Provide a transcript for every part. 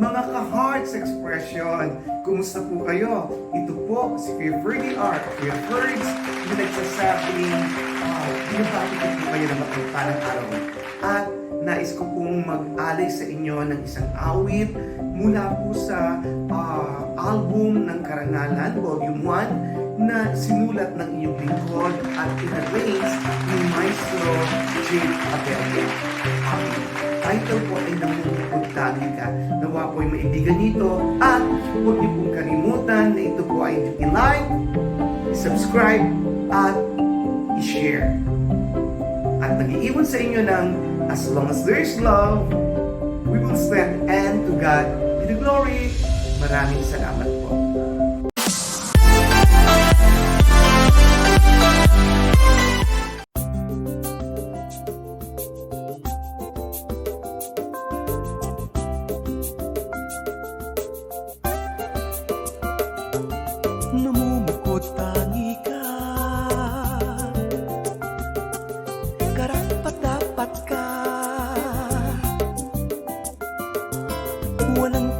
mga ka-hearts expression. Kumusta po kayo? Ito po si Kuya Ferdy R. Kuya Ferds na nagsasabing uh, binabati ko po kayo na mapagpalang araw. At nais ko pong mag-alay sa inyo ng isang awit mula po sa ah, album ng Karangalan, Volume 1, na sinulat ng iyong lingkod at in-arrange ni Maestro Jake Abella. Huwag niyo pong kalimutan na ito po ay i-like, subscribe at i-share. At nag-iiwan sa inyo ng As long as there is love, we will stand and to God be the glory. Maraming salamat po.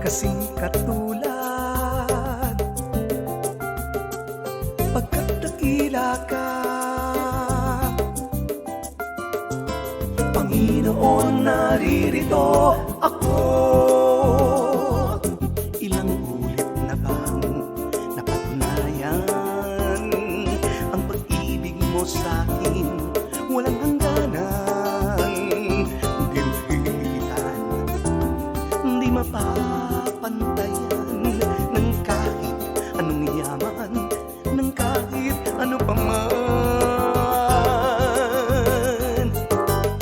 Kasing katulad. Pagkat dakila ka Panginoon naririto yaman Ng kahit ano pa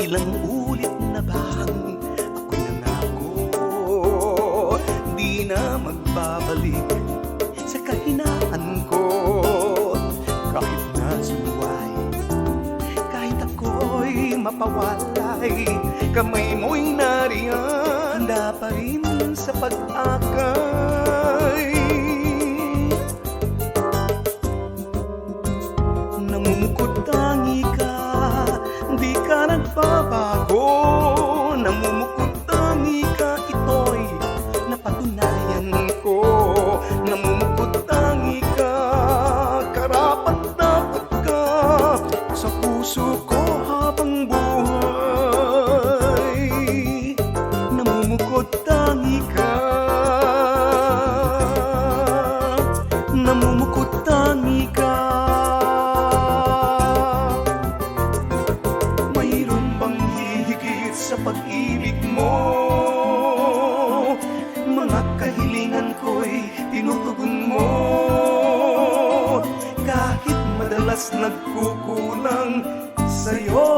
Ilang ulit na bang ako'y nangako Di na magbabalik sa kahinaan ko. Kahit na sumuway, kahit ako'y mapawalay Kamay mo'y nariyan, handa pa rin sa pag-akay Namumukod tangi ka Mayroon bang hihigit sa pag-ibig mo? Mga kahilingan ko'y tinutugon mo. Kahit madalas nagkukulang sa'yo